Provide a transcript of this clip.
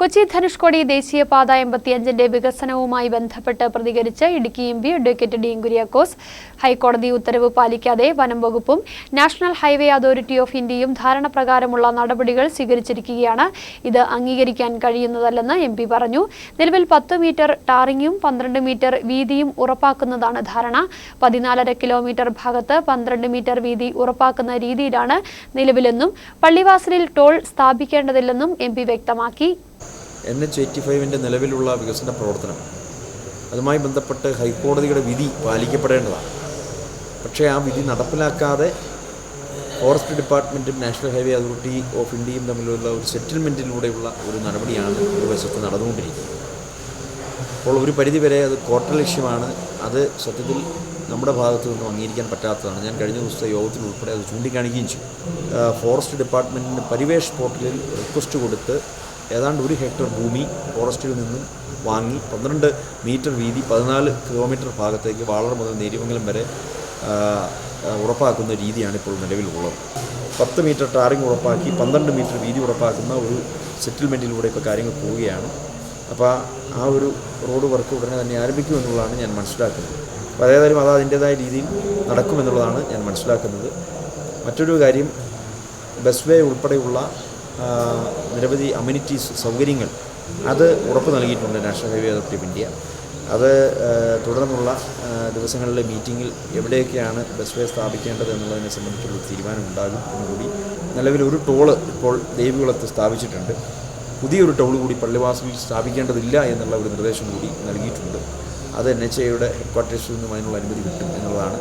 കൊച്ചി ധനുഷ്കോടി ദേശീയപാത എൺപത്തിയഞ്ചിന്റെ വികസനവുമായി ബന്ധപ്പെട്ട് പ്രതികരിച്ച് Idukki M P advocate Dean Kuriakose ഹൈക്കോടതി ഉത്തരവ് പാലിക്കാതെ വനം വകുപ്പും നാഷണൽ ഹൈവേ അതോറിറ്റി ഓഫ് ഇന്ത്യയും ധാരണപ്രകാരമുള്ള നടപടികൾ സ്വീകരിച്ചിരിക്കുകയാണ്. ഇത് അംഗീകരിക്കാൻ കഴിയുന്നതല്ലെന്ന് എം പി പറഞ്ഞു. നിലവിൽ പത്ത് മീറ്റർ ടാറിങ്ങും പന്ത്രണ്ട് മീറ്റർ വീതിയും ഉറപ്പാക്കുന്നതാണ് ധാരണ. പതിനാലര കിലോമീറ്റർ ഭാഗത്ത് പന്ത്രണ്ട് മീറ്റർ വീതി ഉറപ്പാക്കുന്ന രീതിയിലാണ് നിലവിലെന്നും പള്ളിവാസലിൽ ടോൾ സ്ഥാപിക്കേണ്ടതില്ലെന്നും എം വ്യക്തമാക്കി. എൻ എച്ച് എയ്റ്റി ഫൈവിന്റെ നിലവിലുള്ള വികസന പ്രവർത്തനം. അതുമായി ബന്ധപ്പെട്ട് ഹൈക്കോടതിയുടെ വിധി പാലിക്കപ്പെടേണ്ടതാണ്. പക്ഷേ ആ വിധി നടപ്പിലാക്കാതെ ഫോറസ്റ്റ് ഡിപ്പാർട്ട്മെന്റും നാഷണൽ ഹൈവേ അതോറിറ്റി ഓഫ് ഇന്ത്യയും തമ്മിലുള്ള ഒരു സെറ്റിൽമെന്റിലൂടെയുള്ള ഒരു നടപടിയാണ് ഒരു വശത്ത് നടന്നുകൊണ്ടിരിക്കുന്നത്. അപ്പോൾ ഒരു പരിധിവരെ അത് കോട്ടലക്ഷ്യമാണ് അത് സത്യത്തിൽ നമ്മുടെ ഭാഗത്തു നിന്നും അംഗീകരിക്കാൻ പറ്റാത്തതാണ്. ഞാൻ കഴിഞ്ഞ ദിവസത്തെ യോഗത്തിൽ ഉൾപ്പെടെ അത് ചൂണ്ടിക്കാണിക്കുകയും ചെയ്തു. ഫോറസ്റ്റ് ഡിപ്പാർട്ട്മെന്റിന് പരിവേഷ് പോർട്ടലിൽ റിക്വസ്റ്റ് കൊടുത്ത് ഏതാണ്ട് ഒരു ഹെക്ടർ ഭൂമി ഫോറസ്റ്റിൽ നിന്നും വാങ്ങി പന്ത്രണ്ട് മീറ്റർ വീതി പതിനാല് കിലോമീറ്റർ ഭാഗത്തേക്ക് വാളർ മുതൽ നേരിമംഗലം വരെ ഉറപ്പാക്കുന്ന രീതിയാണ് ഇപ്പോൾ നിലവിലുള്ളത്. പത്ത് മീറ്റർ ടാറിങ് ഉറപ്പാക്കി പന്ത്രണ്ട് മീറ്റർ വീതി ഉറപ്പാക്കുന്ന ഒരു സെറ്റിൽമെന്റിലൂടെ ഇപ്പോൾ കാര്യങ്ങൾ പോവുകയാണ്. അപ്പോൾ ആ ഒരു റോഡ് വർക്ക് ഉടനെ തന്നെ ആരംഭിക്കുമെന്നുള്ളതാണ് ഞാൻ മനസ്സിലാക്കുന്നത്. അപ്പോൾ അതേതായാലും അത് അതിന്റേതായ രീതിയിൽ നടക്കുമെന്നുള്ളതാണ് ഞാൻ മനസ്സിലാക്കുന്നത്. മറ്റൊരു കാര്യം ബസ് വേ ഉൾപ്പെടെയുള്ള നിരവധി അമ്യൂണിറ്റീസ് സൗകര്യങ്ങൾ അത് ഉറപ്പ് നൽകിയിട്ടുണ്ട് national highway authority of India. അത് തുടർന്നുള്ള ദിവസങ്ങളിലെ മീറ്റിങ്ങിൽ എവിടെയൊക്കെയാണ് ബസ് വേ സ്ഥാപിക്കേണ്ടത് എന്നുള്ളതിനെ സംബന്ധിച്ചുള്ള തീരുമാനം ഉണ്ടാകും എന്നുകൂടി. നിലവിൽ ഒരു ടോൾ ഇപ്പോൾ ദേവികുളത്ത് സ്ഥാപിച്ചിട്ടുണ്ട്. പുതിയൊരു ടോൾ കൂടി പള്ളിവാസലിൽ സ്ഥാപിക്കേണ്ടതില്ല എന്നുള്ള ഒരു നിർദ്ദേശം കൂടി നൽകിയിട്ടുണ്ട്. അത് എൻ എച്ച് എയുടെ ഹെഡ് ക്വാർട്ടേഴ്സിൽ നിന്നും അതിനുള്ള അനുമതി കിട്ടും എന്നുള്ളതാണ്